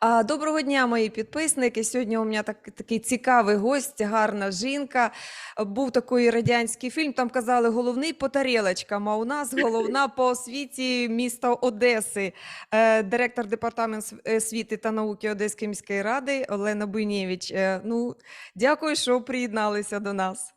А, Доброго дня, мої підписники. Сьогодні у мене так, такий цікавий гость, гарна жінка. Е, Був такий радянський фільм. Там казали головний по тарілочкам. А у нас головна по освіті міста Одеси, Е, директор департаменту св- освіти та науки Одеської міської ради Олена Буйнєвич. Е, Ну, дякую, що приєдналися до нас.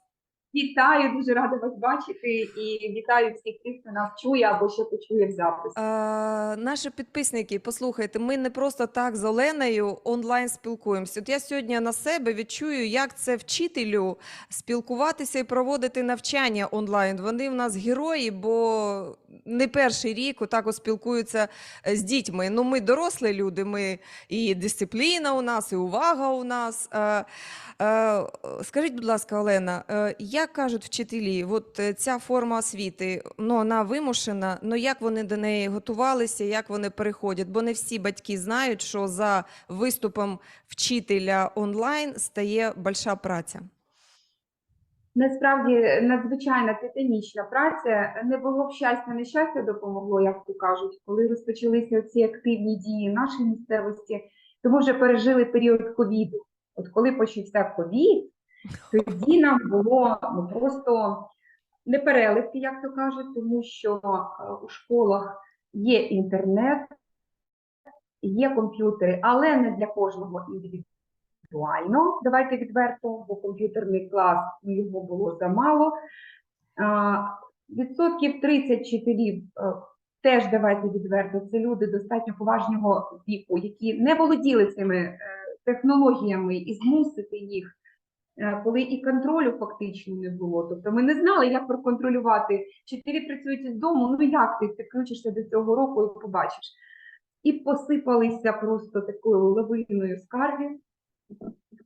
Вітаю, дуже рада вас бачити і вітаю всіх тих, хто нас чує або ще почує в записі. А, наші підписники, послухайте, ми не просто так з Оленою онлайн спілкуємося. От я сьогодні на себе відчую, як це вчителю спілкуватися і проводити навчання онлайн. Вони в нас герої, бо не перший рік отак спілкуються е, з дітьми. Ну, ми дорослі люди, ми і дисципліна у нас, і увага у нас. Е, е, Скажіть, будь ласка, Олена, е, як кажуть вчителі, от е, ця форма освіти, ну вона вимушена, ну як вони до неї готувалися, як вони переходять? Бо не всі батьки знають, що за виступом вчителя онлайн стає большая праця. Насправді надзвичайна титанічна праця. Не було б щастя, нещастя допомогло, як то кажуть, коли розпочалися ці активні дії нашої місцевості, тому вже пережили період ковіду. От коли почався ковід, тоді нам було ну, просто непереливки, як то кажуть, тому що е, у школах є інтернет, є комп'ютери, але не для кожного індивідуально. Давайте відверто, бо комп'ютерний клас ну, його було замало. Відсотків 30 вчителів е, теж давайте відверто. Це люди достатньо поважного віку, які не володіли цими е, технологіями і змусити їх, е, коли і контролю фактично не було. Тобто ми не знали, як проконтролювати. Вчителі працюють із дому. Ну як ти підключишся до цього року і побачиш? І посипалися просто такою лавиною скарги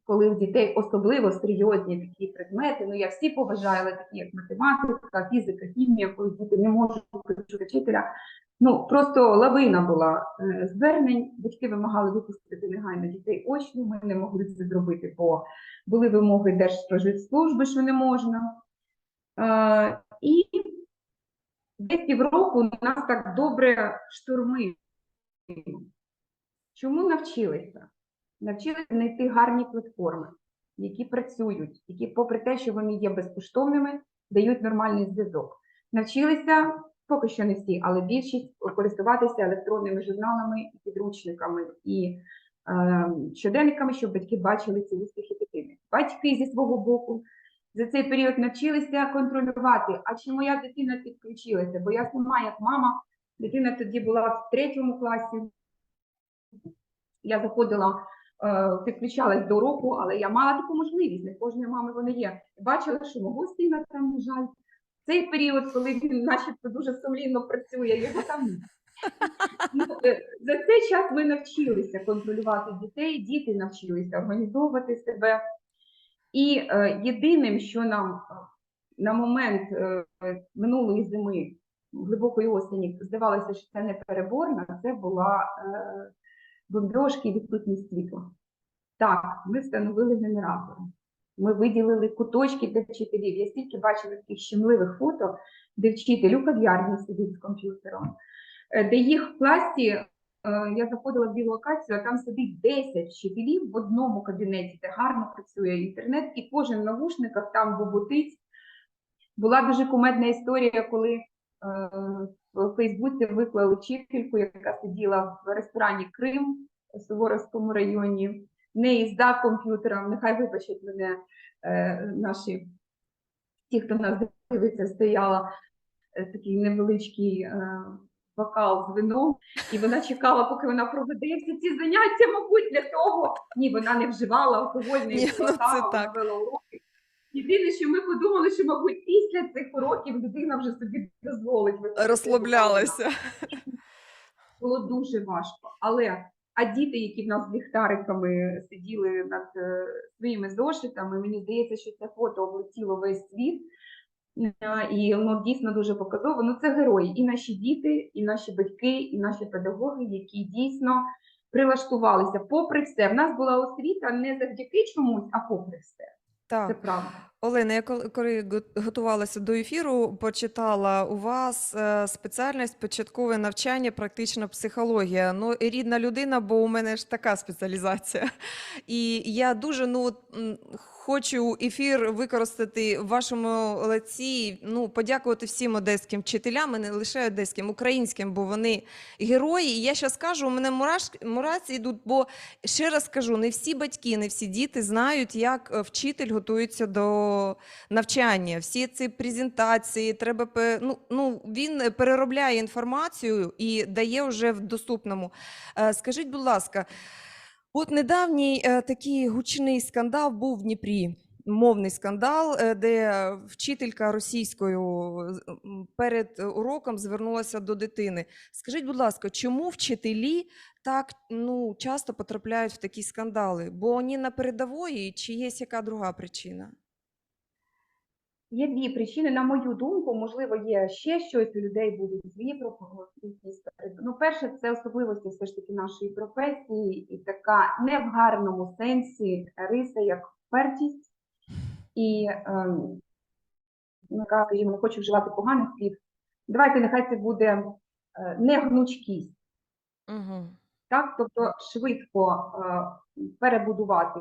коли у дітей особливо серйозні такі предмети, ну я всі поважаю, але такі як математика, фізика, хімія, коли діти не можуть вчителя. Ну просто лавина була е, звернень. Батьки вимагали випустити негайно дітей очно. Ми не могли це зробити, бо були вимоги Держспоживслужби, що не можна. Е, і десь півроку нас так добре штурмили. Чому навчилися? навчилися знайти гарні платформи, які працюють, які, попри те, що вони є безкоштовними, дають нормальний зв'язок. Навчилися поки що не всі, але більшість користуватися електронними журналами, і підручниками і е, щоденниками, щоб батьки бачили ці успіхи дитини. Батьки зі свого боку за цей період навчилися контролювати, а чи моя дитина підключилася, бо я сама, як мама, дитина тоді була в третьому класі. Я заходила е, підключалась до уроку, але я мала таку можливість, не кожної мами вони є. Бачила, що мого сина там, на жаль, цей період, коли він начебто дуже сумлінно працює, його там. Ну, е, за цей час ми навчилися контролювати дітей, діти навчилися організовувати себе. І е, єдиним, що нам е, на момент е, минулої зими, глибокої осені, здавалося, що це непереборно, це була е, бомбьошки і відсутність світла. Так, ми встановили генератори. Ми виділили куточки для вчителів. Я стільки бачила таких щемливих фото, де вчитель у кав'ярні сидить з комп'ютером, е, де їх в класі, е, я заходила в білу локацію, а там сидить 10 вчителів в одному кабінеті, де гарно працює інтернет, і кожен в навушниках там бубутить. Була дуже кумедна історія, коли е, в Фейсбуці виклали вчительку, яка сиділа в ресторані Крим у Суворовському районі. В неї здав комп'ютером, нехай вибачать мене е, наші, ті, хто нас дивиться, стояла е, такий невеличкий е, бокал з вином, і вона чекала, поки вона проведе всі ці заняття, мабуть, для того. Ні, вона не вживала алкогольної Ні, ну, вона вела уроки. Єдине, що ми подумали, що, мабуть, після цих уроків людина вже собі дозволить Розслаблялася. було дуже важко. Але а діти, які в нас з ліхтариками сиділи над е, своїми зошитами, мені здається, що це фото облетіло весь світ. І воно дійсно дуже показово. Ну, це герої, і наші діти, і наші батьки, і наші педагоги, які дійсно прилаштувалися. Попри все, в нас була освіта не завдяки чомусь, а попри все. Це правда. Олена, я коли готувалася до ефіру, почитала у вас е, спеціальність початкове навчання, практична психологія. Ну, рідна людина, бо у мене ж така спеціалізація. І я дуже ну, хочу ефір використати в вашому лиці, ну, подякувати всім одеським вчителям, і не лише одеським, українським, бо вони герої. І я зараз скажу, у мене мураш, мурашки йдуть, бо ще раз кажу, не всі батьки, не всі діти знають, як е, вчитель готується до навчання. Всі ці презентації, треба ну, ну, він переробляє інформацію і дає вже в доступному. Е, Скажіть, будь ласка, от недавній е, такий гучний скандал був в Дніпрі. Мовний скандал, е, де вчителька російською перед уроком звернулася до дитини. Скажіть, будь ласка, чому вчителі так ну, часто потрапляють в такі скандали? Бо вони на передової, чи є яка друга причина? Є дві причини, на мою думку, можливо, є ще щось у людей будуть свої про- якісь Ну, перше, це особливості все ж таки нашої професії, і така не в гарному сенсі риса, як впертість, і ем, ну, яка, скажімо, не хочу вживати поганих слів. Давайте нехай це буде е, негнучкість. Угу. так? Тобто швидко е, перебудувати,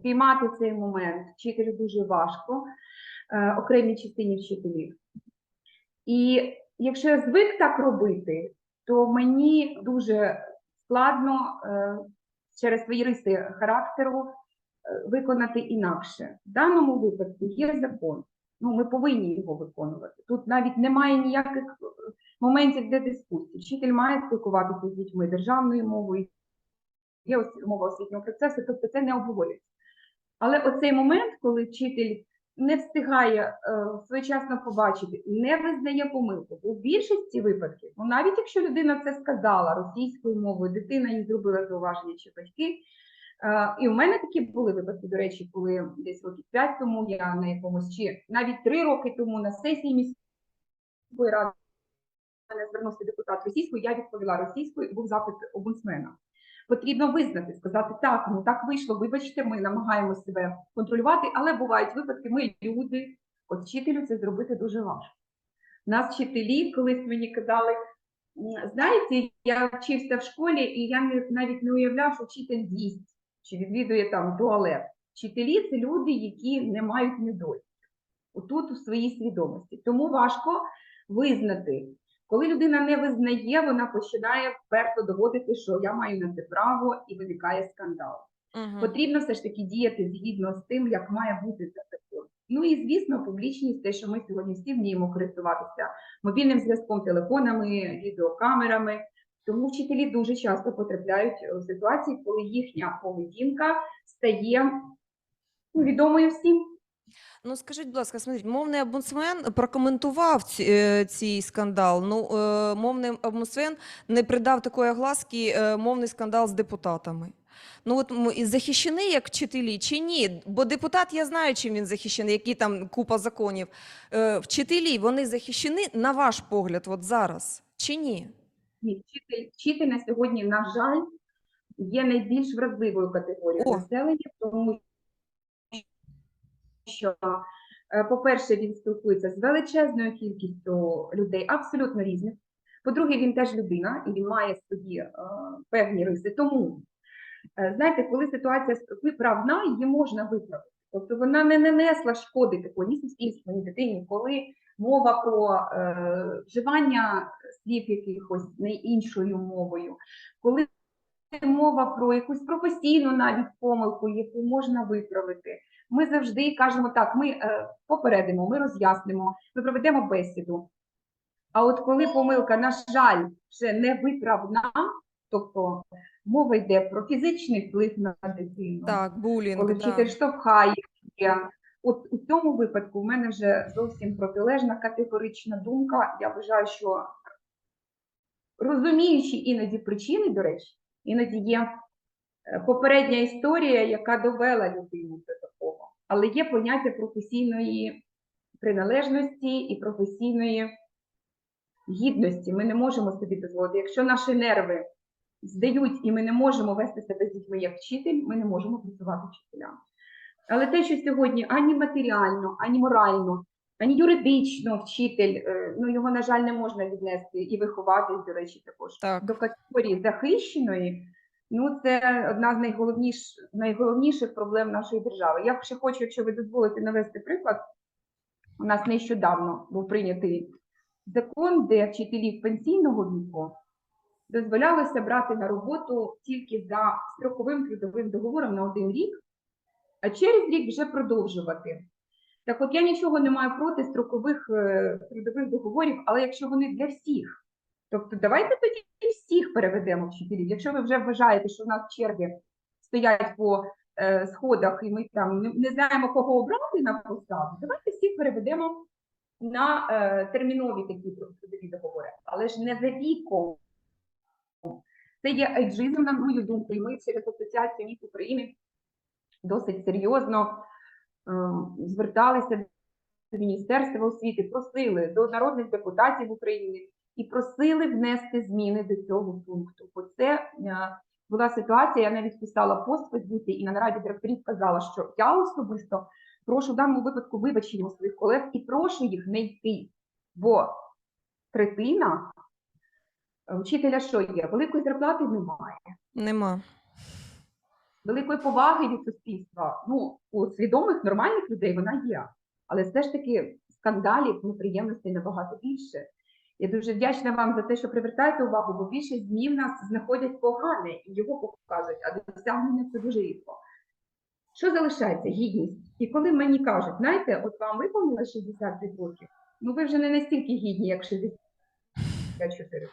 спіймати цей момент вчителю дуже важко, е, окремій частині вчителів. І якщо я звик так робити, то мені дуже складно е, через свої риси характеру е, виконати інакше. В даному випадку є закон. Ну, ми повинні його виконувати. Тут навіть немає ніяких е, моментів для дискусії. Вчитель має спілкуватися з дітьми державною мовою, є мова освітнього процесу, тобто це не обговорюється. Але оцей момент, коли вчитель не встигає е, своєчасно побачити, не визнає помилку, в більшості випадків, ну навіть якщо людина це сказала російською мовою, дитина їй зробила зауваження чи батьки. Е, і у мене такі були випадки, до речі, коли десь років 5 тому я на якомусь чи навіть 3 роки тому на сесії міської ради мене звернувся депутат російською, я відповіла російською, і був запит омбудсмена. Потрібно визнати, сказати так, ну так вийшло, вибачте, ми намагаємося себе контролювати, але бувають випадки, ми люди, от вчителю це зробити дуже важко. Нас вчителі колись мені казали, знаєте, я вчився в школі, і я навіть не уявляв, що вчитель їсть чи відвідує там туалет. Вчителі це люди, які не мають недоліків. Отут у своїй свідомості. Тому важко визнати. Коли людина не визнає, вона починає вперто доводити, що я маю на це право, і виникає скандал. Угу. Потрібно все ж таки діяти згідно з тим, як має бути це закон. Ну і звісно, публічність, те, що ми сьогодні всі вміємо користуватися мобільним зв'язком, телефонами, відеокамерами. Тому вчителі дуже часто потрапляють в ситуації, коли їхня поведінка стає ну, відомою всім. Ну, скажіть, будь ласка, смотрите, мовний омбудсмен прокоментував ці, е, цей скандал. Ну, е, мовний омбудсмен не придав такої огласки е, мовний скандал з депутатами. Ну от і захищений як вчителі чи ні? Бо депутат, я знаю, чим він захищений, які там купа законів. Вчителі, вони захищені, на ваш погляд, от зараз, чи ні? Ні, вчитель, вчитель на сьогодні, на жаль, є найбільш вразливою категорією населення, тому що, е, по-перше, він спілкується з величезною кількістю людей, абсолютно різних. По-друге, він теж людина і він має свої е, певні риси. Тому, е, знаєте, коли ситуація виправна, її можна виправити. Тобто вона не нанесла шкоди такої ні суспільству, ні дитині, коли мова про е, вживання слів якихось не іншою мовою, коли мова про якусь професійну навіть помилку, яку можна виправити. Ми завжди кажемо так: ми е, попередимо, ми роз'яснимо, ми проведемо бесіду. А от коли помилка, на жаль, вже не виправна, тобто мова йде про фізичний вплив на дитину, Так, булінг, коли вчитель штовхає. От у цьому випадку в мене вже зовсім протилежна категорична думка. Я вважаю, що розуміючи іноді причини, до речі, іноді є е, попередня історія, яка довела людину до але є поняття професійної приналежності і професійної гідності. Ми не можемо собі дозволити. Якщо наші нерви здають і ми не можемо вести себе з дітьми як вчитель, ми не можемо працювати вчителями. Але те, що сьогодні ані матеріально, ані морально, ані юридично вчитель, е, ну його, на жаль, не можна віднести і вихователь, до речі, також Так. до категорії захищеної, ну це одна з найголовніш, найголовніших проблем нашої держави. Я ще хочу, якщо ви дозволите навести приклад, у нас нещодавно був прийнятий закон, де вчителів пенсійного віку дозволялося брати на роботу тільки за строковим трудовим договором на один рік, а через рік вже продовжувати. Так от я нічого не маю проти строкових е, трудових договорів, але якщо вони для всіх, тобто давайте тоді всіх переведемо вчителів. Якщо ви вже вважаєте, що в нас черги стоять по е, сходах, і ми там не, знаємо, кого обрати на посаду, давайте всіх переведемо на е, термінові такі трудові договори, але ж не за віком. Це є айджизм, на мою думку, і ми через Асоціацію міст України досить серйозно е, зверталися до Міністерства освіти, просили до народних депутатів України і просили внести зміни до цього пункту. Бо це е, була ситуація, я навіть писала пост в Фейсбуці і на нараді директорів казала, що я особисто прошу в даному випадку вибачення у своїх колег і прошу їх не йти, бо третина е, вчителя що є? Великої зарплати немає. Нема. великої поваги від суспільства. Ну, у свідомих нормальних людей вона є, але все ж таки скандалів, неприємностей набагато більше. Я дуже вдячна вам за те, що привертаєте увагу, бо більшість змін нас знаходять погане і його показують, а досягнення це дуже рідко. Що залишається? Гідність. І коли мені кажуть, знаєте, от вам виповнило 65 років, ну ви вже не настільки гідні, як 64 роки.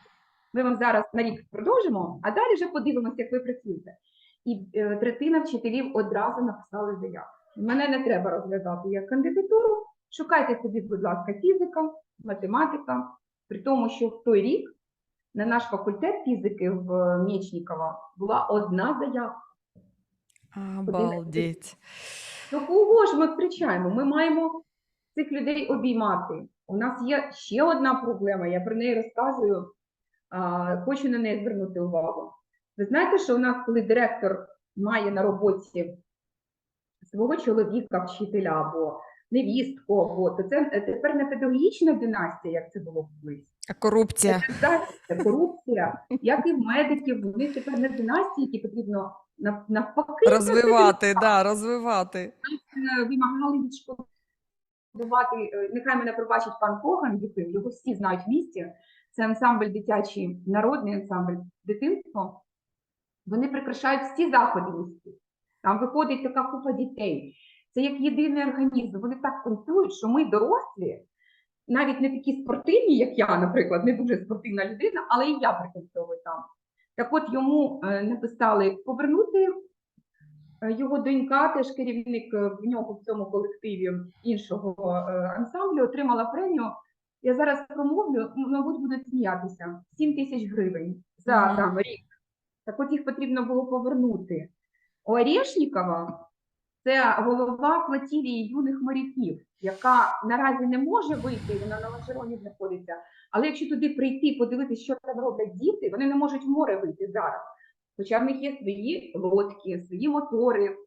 Ми вам зараз на рік продовжимо, а далі вже подивимося, як ви працюєте. І е, третина вчителів одразу написали заяву. Мене не треба розглядати як кандидатуру. Шукайте собі, будь ласка, фізика, математика. При тому, що в той рік на наш факультет фізики в Мєчнікова була одна заявка. Обалдеть. Ну кого ж ми втрачаємо? Ми маємо цих людей обіймати. У нас є ще одна проблема, я про неї розказую, хочу на неї звернути увагу. Ви знаєте, що у нас, коли директор має на роботі свого чоловіка, вчителя або невістку, або то це е, тепер не педагогічна династія, як це було колись. А корупція. Це, це корупція, як і в медиків, вони тепер не династії, які потрібно навпаки Розвивати, да, розвивати. е, вимагали відшкодувати, е, нехай мене пробачить пан Коган, Єфим, його всі знають в місті. Це ансамбль дитячий, народний ансамбль дитинство. Вони прикрашають всі заходи в місті. Там виходить така купа дітей. Це як єдиний організм. Вони так танцюють, що ми дорослі, навіть не такі спортивні, як я, наприклад, не дуже спортивна людина, але і я пританцьовую там. Так от йому е, написали повернути Е, Його донька, теж керівник е, в нього в цьому колективі іншого ансамблю, отримала премію. Я зараз промовлю, мабуть, будуть сміятися. 7 тисяч гривень за там рік. Так от їх потрібно було повернути. У Орешнікова це голова флотілії юних моряків, яка наразі не може вийти, вона на лонжероні знаходиться. Але якщо туди прийти, подивитися, що там роблять діти, вони не можуть в море вийти зараз. Хоча в них є свої лодки, свої мотори,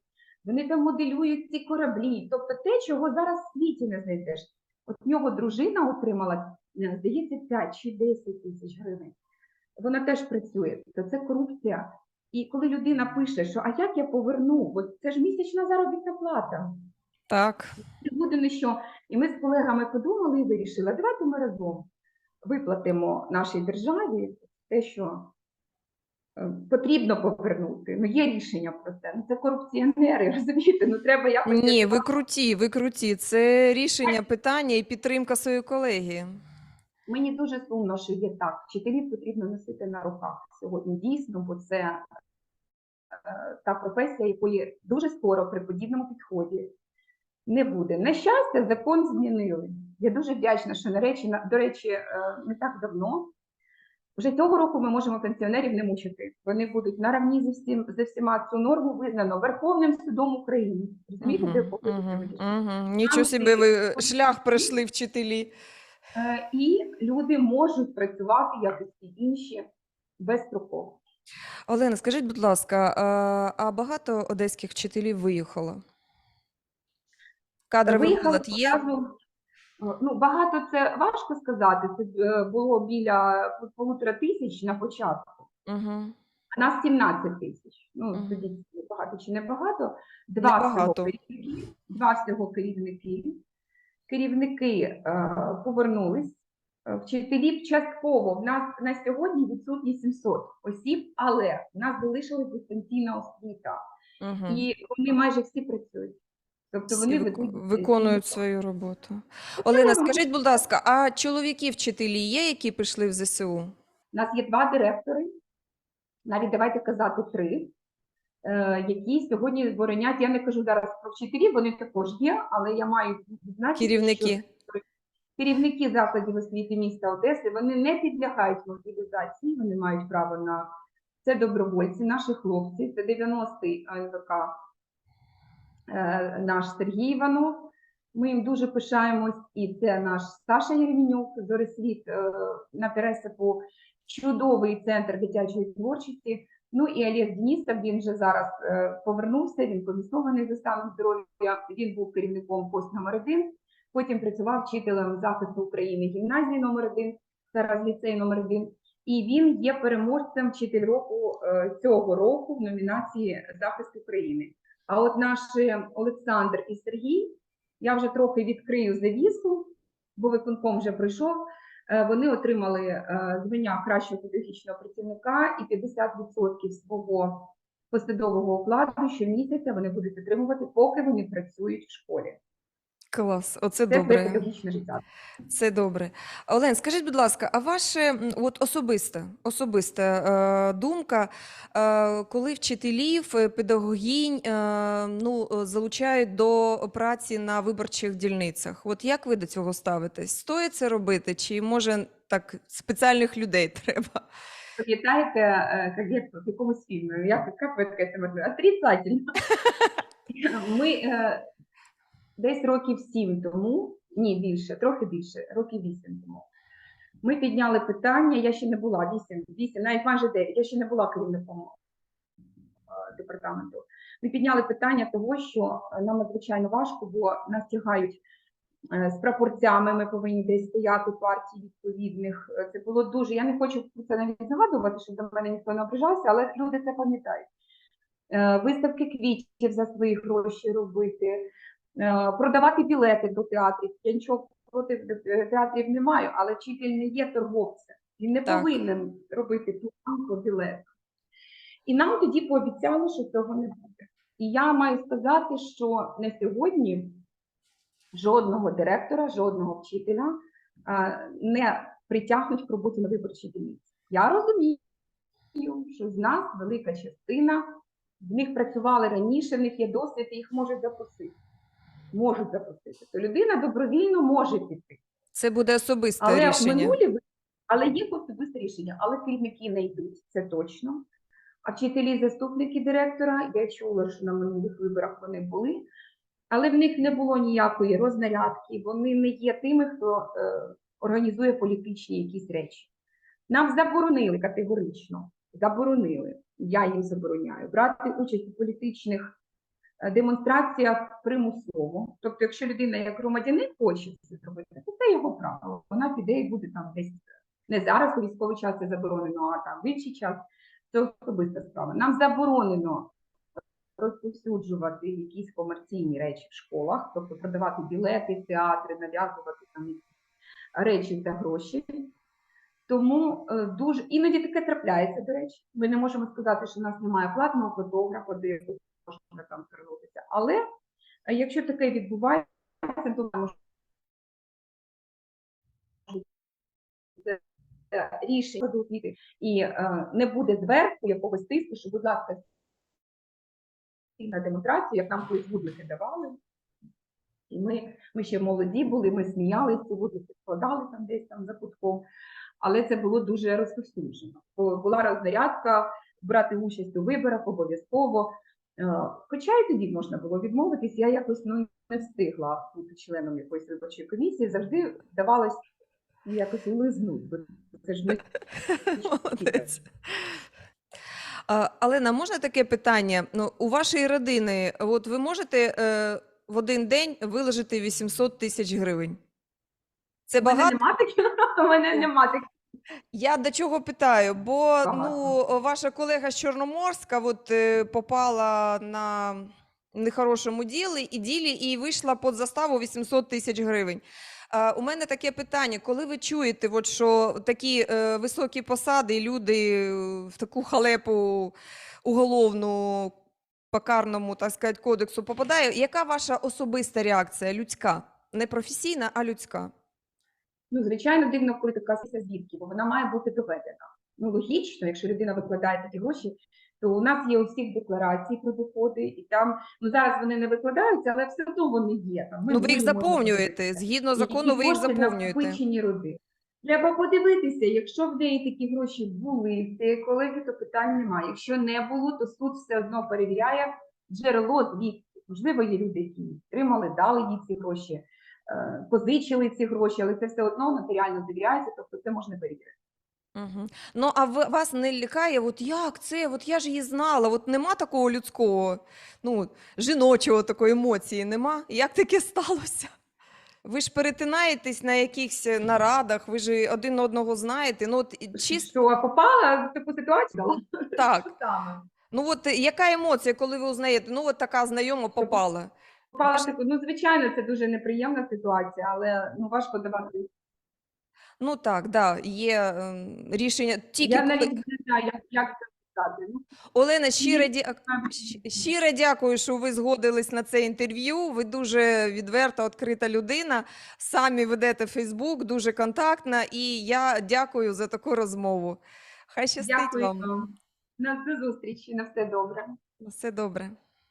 вони там моделюють ці кораблі. Тобто те, чого зараз в світі не знайдеш. От нього дружина отримала, е, здається, 5 чи 10 тисяч гривень. Вона теж працює, то це корупція. І коли людина пише, що а як я поверну, бо це ж місячна заробітна плата. Так. Буде що. І ми з колегами подумали і вирішили, давайте ми разом виплатимо нашій державі те, що е, потрібно повернути. Ну, є рішення про це. Ну, це корупціонери, розумієте? Ну треба якось. Ні, ви круті, ви круті. Це рішення питання і підтримка своєї колеги. Мені дуже сумно, що є так. Вчителів потрібно носити на руках сьогодні дійсно, бо це е, та професія, якої дуже скоро при подібному підході не буде. На щастя, закон змінили. Я дуже вдячна, що на речі, до речі, е, не так давно. Вже цього року ми можемо пенсіонерів не мучити. Вони будуть наравні зі всім за всіма цю норму визнано Верховним судом України. Розумієте, рівня? мгм. Нічого собі ви шлях пройшли вчителі. Е, І люди можуть працювати, як і всі інші, безстроково. Олена, скажіть, будь ласка, а, багато одеських вчителів виїхало? Кадровий Виїхали голод є? е, Ну, багато це важко сказати. Це е, було біля полутора тисяч на початку. Угу. А нас 17 тисяч. Ну, Мгм. тоді багато чи не багато. Два всього керівники, два всього керівники. Керівники е, повернулись. Е, Вчителів частково в нас на сьогодні відсутні 700 осіб, але в нас залишилась дистанційна освіта, Угу. і вони майже всі працюють. Тобто вони ведуть виконують свою роботу. Олена, скажіть, будь ласка, а чоловіки вчителі є, які прийшли в ЗСУ? У нас є два директори, навіть давайте казати три, які сьогодні боронять. Я не кажу зараз про вчителів, вони також є, але я маю відзначити, що Керівники. керівники закладів освіти міста Одеси вони не підлягають мобілізації, вони мають право на це добровольці, наші хлопці, це 90-й АНВК е, наш Сергій Іванов. Ми їм дуже пишаємось, і це наш Саша Єрмінюк, Зорисвіт е, на Пересипу, чудовий центр дитячої творчості. Ну і Олег Денісов, він вже зараз е, повернувся, він комісований за станом здоров'я, він був керівником пост номер 1 потім працював вчителем захисту України гімназії номер 1 зараз ліцей номер 1 І він є переможцем вчитель року е, цього року в номінації Захист України. А от наші Олександр і Сергій, я вже трохи відкрию завісу, бо виконком вже прийшов. Е, Вони отримали е, звання кращого педагогічного працівника і 50% свого посадового окладу щомісяця вони будуть отримувати, поки вони працюють в школі. Клас, оце Це добре. педагогічне життя. Це добре. Олен, скажіть, будь ласка, а ваша м, от особиста, особиста е, думка, е, коли вчителів, е, педагогінь е, ну, е, залучають до праці на виборчих дільницях? От як ви до цього ставитесь? Стоїть це робити, чи може так спеціальних людей треба? Пам'ятаєте, е, як є в якомусь фільмі, як, як ви це можливо? Отрицательно. Ми е, десь років сім тому, ні, більше, трохи більше, років вісім тому. Ми підняли питання, я ще не була вісім, вісім, навіть майже дев'ять, я ще не була керівником е, департаменту. Ми підняли питання того, що е, нам надзвичайно важко, бо нас тягають е, з прапорцями, ми повинні десь стояти партій відповідних. Це було дуже. Я не хочу про це навіть згадувати, щоб до мене ніхто не ображався, але люди це пам'ятають. Виставки квітів за свої гроші робити, продавати білети до театрів. Я нічого проти е, театрів не маю, але вчитель не є торговцем. Він не Так. повинен робити ту по білет. І нам тоді пообіцяли, що цього не буде. І я маю сказати, що на сьогодні жодного директора, жодного вчителя а, не притягнуть к роботі на виборчій дільниці. Я розумію, що з нас велика частина, в них працювали раніше, в них є досвід, і їх можуть запросити. Можуть запросити. То людина добровільно може піти. Це буде особисте Але в рішення. минулі, але є особисте рішення, але керівники не йдуть, це точно. А вчителі, заступники директора, я чула, що на минулих виборах вони були, але в них не було ніякої рознарядки, вони не є тими, хто е, організує політичні якісь речі. Нам заборонили категорично, заборонили, я їм забороняю, брати участь у політичних е, демонстраціях примусово. Тобто, якщо людина як громадянин хоче це зробити, то це його право. Вона піде і буде там десь не зараз у військовий час це заборонено, а там в інший час. Це особиста справа. Нам заборонено розповсюджувати якісь комерційні речі в школах, тобто продавати білети, театри, нав'язувати там речі за гроші. Тому е, дуже іноді таке трапляється, до речі. Ми не можемо сказати, що в нас немає платного фотографа, де можна там звернутися. Але е, якщо таке відбувається, то е, рішення і е, не буде зверху якогось тиску, що, будь ласка, на демонстрацію, як нам колись вудлики давали. І ми, ми ще молоді були, ми сміялися, вудлики складали там десь там за кутком, але це було дуже розповсюджено. Була рознарядка, брати участь у виборах обов'язково. Е, Хоча і тоді можна було відмовитись, я якось ну, не встигла бути членом якоїсь виборчої комісії, завжди вдавалось якось лизнуть, бо це ж не Молодець. Алена, можна таке питання? Ну, у вашої родини, от ви можете е, в один день виложити 800 тисяч гривень. Це багато? у мене нема таких. Я до чого питаю? Бо ну, ваша колега з Чорноморська от, е, попала на нехорошому ділі і ділі і вийшла під заставу 800 тисяч гривень. А, у мене таке питання: коли ви чуєте, от, що такі е, високі посади, і люди е, в таку халепу уголовну по карному, так сказати, кодексу попадають, яка ваша особиста реакція? Людська? Не професійна, а людська. Ну, звичайно, дивно, коли така сесія звідки, бо вона має бути доведена. Ну, логічно, якщо людина викладає такі гроші, то у нас є у всіх декларації про доходи, і там ну зараз вони не викладаються, але все одно вони є. Там ми Ну, ви їх заповнюєте. Згідно закону, ви їх заповнюєте. роди. Треба подивитися, якщо в неї такі гроші були, в цієї колеги, то питань немає. Якщо не було, то суд все одно перевіряє джерело звідки. Можливо, є люди, які отримали, дали їй ці гроші, позичили ці гроші, але це все одно нотаріально довіряється, тобто це можна перевірити. Угу. Ну, а ви, вас не лякає, от як це? От я ж її знала, от нема такого людського, ну, жіночого такої емоції, нема? Як таке сталося? Ви ж перетинаєтесь на якихось е, нарадах, ви ж один одного знаєте. Ну, от чисто Що попала в таку ситуацію? так. Саме? Ну, от е, яка емоція, коли ви узнаєте? Ну, от така знайома попала. Попала в таку, ну, звичайно, це дуже неприємна ситуація, але ну, важко давати. Ну так, да, є ем, рішення. Тільки Я коли... навіть не знаю, як, як це сказати. Ну, Олена, щиро, дя... щ- щиро дякую, що ви згодились на це інтерв'ю. Ви дуже відверта, відкрита людина. Самі ведете Фейсбук, дуже контактна, і я дякую за таку розмову. Хай щастить Дякую вам. вам. На до зустрічі, на все добре. На Все добре.